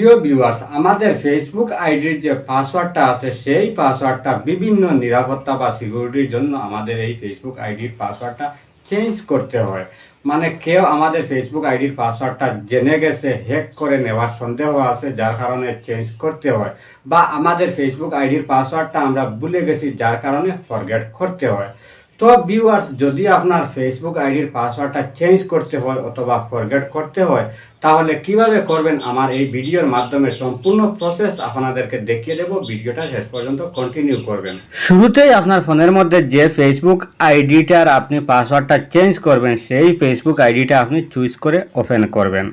প্রিয় ভিউয়ার্স আমাদের ফেসবুক আইডির যে পাসওয়ার্ডটা আছে, সেই পাসওয়ার্ডটা বিভিন্ন নিরাপত্তা বা সিকিউরিটির জন্য আমাদের এই ফেসবুক আইডির পাসওয়ার্ডটা চেঞ্জ করতে হয়। মানে কেউ আমাদের ফেসবুক আইডির পাসওয়ার্ডটা জেনে গেছে হ্যাক করে নেওয়ার সন্দেহ আছে, যার কারণে চেঞ্জ করতে হয়। বা আমাদের ফেসবুক আইডির পাসওয়ার্ডটা আমরা ভুলে গেছি, যার কারণে ফরগেট করতে হয়। তো ভিউয়ার্স যদি আপনার ফেসবুক আইডির পাসওয়ার্ডটা চেঞ্জ করতে হয় অথবা ফরগেট করতে হয়, তাহলে কীভাবে করবেন? আমার এই ভিডিওর মাধ্যমে সম্পূর্ণ প্রসেস আপনাদেরকে দেখিয়ে দেব। ভিডিওটা শেষ পর্যন্ত কন্টিনিউ করবেন। শুরুতেই আপনার ফোনের মধ্যে যে ফেসবুক আইডিটার আপনি পাসওয়ার্ডটা চেঞ্জ করবেন, সেই ফেসবুক আইডিটা আপনি চুজ করে ওপেন করবেন।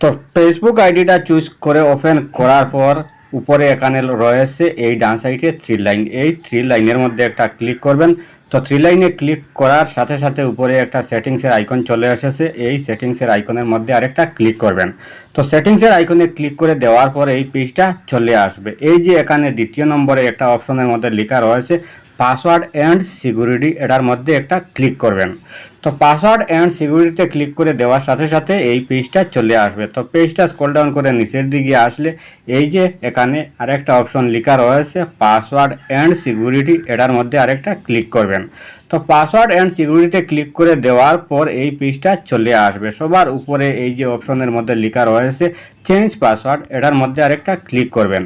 তো ফেসবুক আইডিটা চুজ করে ওপেন করার পর উপরে এখানে রয়েছে এই ডান সাইডে থ্রি লাইন এই থ্রি লাইনের মধ্যে একটা ক্লিক করবেন। তো থ্রি লাইনে ক্লিক করার সাথে সাথে উপরে একটা সেটিংসের আইকন চলে এসেছে। এই সেটিংসের আইকনের মধ্যে আরেকটা ক্লিক করবেন। তো সেটিংসের আইকনে ক্লিক করে দেওয়ার পর এই পেজটা চলে আসবে। এই যে এখানে দ্বিতীয় নম্বরে একটা অপশনের মধ্যে লেখা রয়েছে পাসওয়ার্ড অ্যান্ড সিকিউরিটি এটার মধ্যে একটা ক্লিক করবেন। তো পাসওয়ার্ড অ্যান্ড সিকিউরিটিতে ক্লিক করে দেওয়ার সাথে সাথে এই পেজটা চলে আসবে। তো পেজটা স্ক্রল ডাউন করে নিচের দিকে আসলে এই যে এখানে আরেকটা অপশন লেখা রয়েছে পাসওয়ার্ড অ্যান্ড সিকিউরিটি এটার মধ্যে আরেকটা ক্লিক করবেন। তো পাসওয়ার্ড অ্যান্ড সিকিউরিটিতে ক্লিক করে দেওয়ার পর এই পেজটা চলে আসবে। সবার উপরে এই যে অপশনের মধ্যে লেখা রয়েছে চেঞ্জ পাসওয়ার্ড এটার মধ্যে আরেকটা ক্লিক করবেন।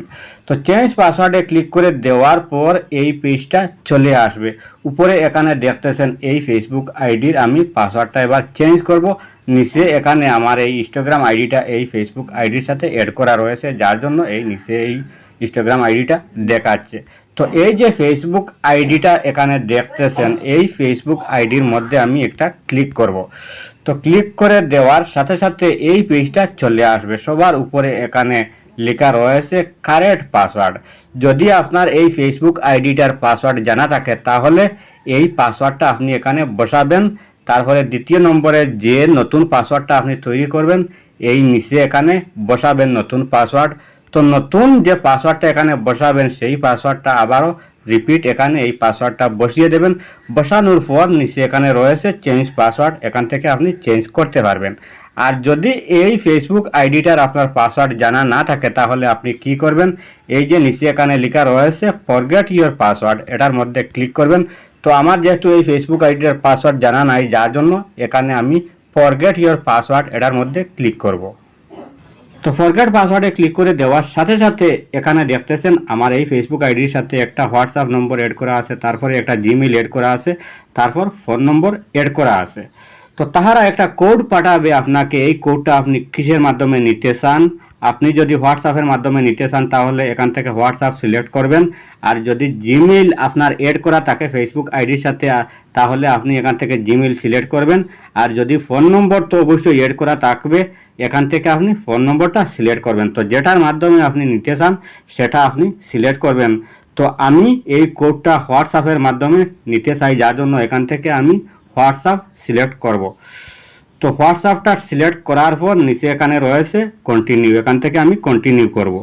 তো চেঞ্জ পাসওয়ার্ডে ক্লিক করে দেওয়ার পর এই পেজটা চলে আসবে। উপরে এখানে দেখতেছেন এই ফেসবুক আইডির আমি পাসওয়ার্ডটা এবার চেঞ্জ করব। নিচে এখানে আমার এই ইনস্টাগ্রাম আইডিটা এই ফেসবুক আইডির সাথে অ্যাড করা রয়েছে। যার জন্য এই নিচে এই ইনস্টাগ্রাম আইডিটা দেখাচ্ছে। তো এই যে ফেসবুক আইডিটা এখানে দেখতেছেন, এই ফেসবুক আইডির মধ্যে আমি একটা ক্লিক করব। তো ক্লিক করে দেওয়ার সাথে সাথে এই পেজটা চলে আসবে। সবার উপরে এখানে লেখা রয়েছে কারেক্ট পাসওয়ার্ড যদি আপনার এই ফেসবুক আইডিটার পাসওয়ার্ড জানা থাকে, তাহলে এই পাসওয়ার্ডটা আপনি এখানে বসাবেন। তারপরে দ্বিতীয় নম্বরে যে নতুন পাসওয়ার্ডটা আপনি তৈরি করবেন, এই নিচে এখানে বসাবেন নতুন পাসওয়ার্ড তো নতুন যে পাসওয়ার্ডটা এখানে বসাবেন, সেই পাসওয়ার্ডটা আবারও রিপিট এখানে এই পাসওয়ার্ডটা বসিয়ে দেবেন। বসানোর পর নিচে এখানে রয়েছে চেঞ্জ পাসওয়ার্ড এখান থেকে আপনি চেঞ্জ করতে পারবেন। আর যদি এই ফেসবুক আইডিটার আপনার পাসওয়ার্ড জানা না থাকে, তাহলে আপনি কি করবেন? এই যে নিচে এখানে লেখা রয়েছে ফরগেট ইওর পাসওয়ার্ড এটার মধ্যে ক্লিক করবেন। তো আমার যেহেতু এই ফেসবুক আইডিটার পাসওয়ার্ড জানা নাই, যার জন্য এখানে আমি ফরগেট ইওর পাসওয়ার্ড এটার মধ্যে ক্লিক করব। তো ফরগেট পাসওয়ার্ডে ক্লিক করে দেওয়ার সাথে সাথে এখানে দেখতেছেন আমার এই ফেসবুক আইডির সাথে একটা হোয়াটসঅ্যাপ নম্বর এড করা আছে, তারপরে একটা জিমেল এড করা আছে, তারপর ফোন নম্বর এড করা আছে। তো তাহারা একটা কোড পাঠাবে আপনাকে, এই কোডটা আপনি কিসের মাধ্যমে নিতে চান? আপনি যদি হোয়াটসঅ্যাপের মাধ্যমে নিতে চান, তাহলে এখান থেকে হোয়াটসঅ্যাপ সিলেক্ট করবেন। আর যদি জিমেইল আপনার এড করা থাকে ফেসবুক আইডির সাথে তাহলে আপনি এখান থেকে জিমেইল সিলেক্ট করবেন। আর যদি ফোন নম্বর তো অবশ্যই এড করা থাকবে, এখান থেকে আপনি ফোন নম্বরটা সিলেক্ট করবেন। তো যেটার মাধ্যমে আপনি নিতে চান, সেটা আপনি সিলেক্ট করবেন। তো আমি এই কোডটা হোয়াটসঅ্যাপের মাধ্যমে নিতে চাই, যার জন্য এখান থেকে আমি হোয়াটসঅ্যাপ সিলেক্ট করব। তো হোয়াটসঅ্যাপটা সিলেক্ট করার পর নিচে এখানে রয়েছে কন্টিনিউ এখান থেকে আমি কন্টিনিউ করব।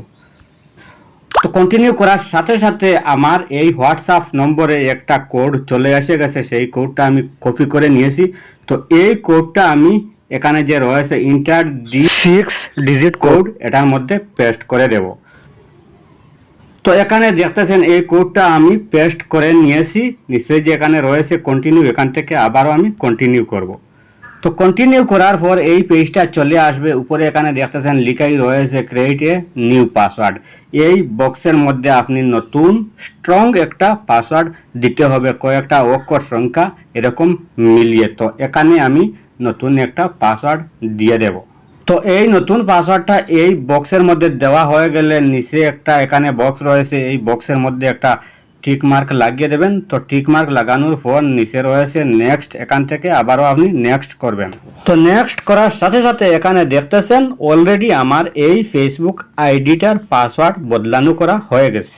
তো কন্টিনিউ করার সাথে সাথে আমার এই হোয়াটসঅ্যাপ নম্বরে একটা কোড চলে এসে গেছে। সেই কোডটা আমি কপি করে নিয়েছি। তো এই কোডটা আমি এখানে যে রয়েছে enter D six digit code এটার মধ্যে পেস্ট করে দেব। তো এখানে দেখতেছেন এই কোডটা আমি পেস্ট করে নিয়েছি। নিশ্চয়ই যে এখানে রয়েছে কন্টিনিউ এখান থেকে আবারও আমি কন্টিনিউ করব। তো কন্টিনিউ করার পর এই পেজটা চলে আসবে। উপরে এখানে দেখতেছেন লিখাই রয়েছে ক্রিয়েট এ নিউ পাসওয়ার্ড এই বক্সের মধ্যে আপনি নতুন স্ট্রং একটা পাসওয়ার্ড দিতে হবে। কয়েকটা অক্ষর সংখ্যা এরকম মিলিয়ে। তো এখানে আমি নতুন একটা পাসওয়ার্ড দিয়ে দেব। তো এই নতুন পাসওয়ার্ডটা এই বক্সের মধ্যে দেওয়া হয়ে গেলে নিচে একটা এখানে বক্স রয়েছে। এই বক্সের মধ্যে একটা টিক মার্ক লাগিয়ে দেবেন, তো টিক মার্ক লাগানোর পর নিচে রয়েছে নেক্সট এখান থেকে আবারও আপনি নেক্সট করবেন। তো নেক্সট করার সাথে সাথে এখানে দেখতেছেন অলরেডি আমার এই ফেসবুক আইডিটার পাসওয়ার্ড বদলানো করা হয়ে গেছে।